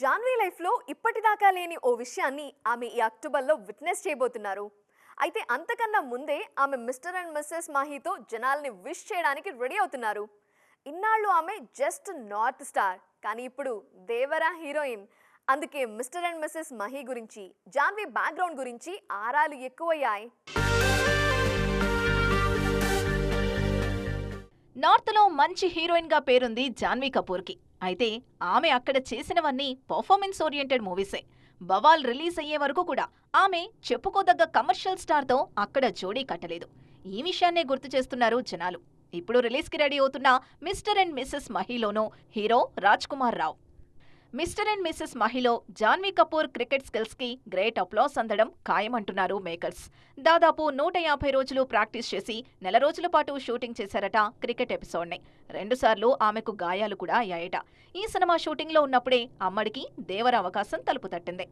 జాన్వీ లైఫ్లో ఇప్పటిదాకా లేని ఓ విషయాన్ని ఆమె ఈ అక్టోబర్లో విట్నెస్ చేయబోతున్నారు. అయితే అంతకన్నా ముందే ఆమె మిస్టర్ అండ్ మిస్సెస్ మాహీతో జనాల్ని విష్ చేయడానికి రెడీ అవుతున్నారు. ఇన్నాళ్ళు ఆమె జస్ట్ నార్త్ స్టార్ కానీ ఇప్పుడు దేవరా హీరోయిన్. అందుకే మిస్టర్ అండ్ మిస్సెస్ మహి గురించి జాన్వీ బ్యాక్గ్రౌండ్ గురించి ఆరాలు ఎక్కువయ్యాయి. నార్త్లో మంచి హీరోయిన్గా పేరుంది జాన్వీ కపూర్కి అయితే ఆమె అక్కడ చేసినవన్నీ పర్ఫార్మెన్స్ ఓరియంటెడ్ మూవీసే. బవాల్ రిలీజ్ అయ్యే వరకు కూడా ఆమె చెప్పుకోదగ్గ కమర్షియల్ స్టార్తో అక్కడ జోడీ కట్టలేదు. ఈ విషయాన్నే గుర్తు చేస్తున్నారు జనాలు. ఇప్పుడు రిలీజ్కి రెడీ అవుతున్న Mr and Mrs మహిలోనూ hero Raj Kumar Rao. Mr and Mrs మహిలో Janhvi Kapoor cricket స్కిల్స్కి గ్రేట్ అప్లాస్ అందడం ఖాయమంటున్నారు మేకర్స్. దాదాపు నూట యాభై రోజులు ప్రాక్టీస్ చేసి నెల రోజుల పాటు షూటింగ్ చేశారట క్రికెట్ ఎపిసోడ్ని. రెండుసార్లు ఆమెకు గాయాలు కూడా అయ్యాయట. ఈ సినిమా షూటింగ్లో ఉన్నప్పుడే అమ్మడికి దేవర అవకాశం తలుపు తట్టింది.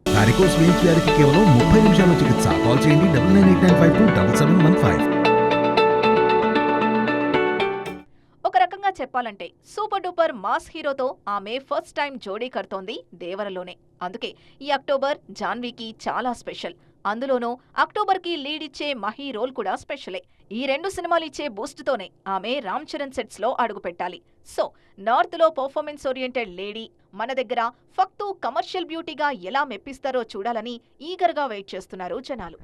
కేవలం ముప్పై నిమిషాల చికిత్స. కాల్ చేయండి చెప్పాలంటే సూపర్ డూపర్ మాస్ హీరోతో ఆమె ఫస్ట్ టైం జోడీ కడుతోంది దేవరలోనే. అందుకే ఈ అక్టోబర్ జాన్వీకి చాలా స్పెషల్. అందులోనూ అక్టోబర్కి లీడ్ ఇచ్చే మహీ రోల్ కూడా స్పెషలే. ఈ రెండు సినిమాలు ఇచ్చే బూస్ట్తోనే ఆమె రామ్ చరణ్ సెట్స్లో అడుగుపెట్టాలి సో నార్త్లో పర్ఫార్మెన్స్ ఓరియంటెడ్ లేడీ మన దగ్గర ఫక్తు కమర్షియల్ బ్యూటీగా ఎలా మెప్పిస్తారో చూడాలని ఈగర్గా వెయిట్ చేస్తున్నారు జనాలు.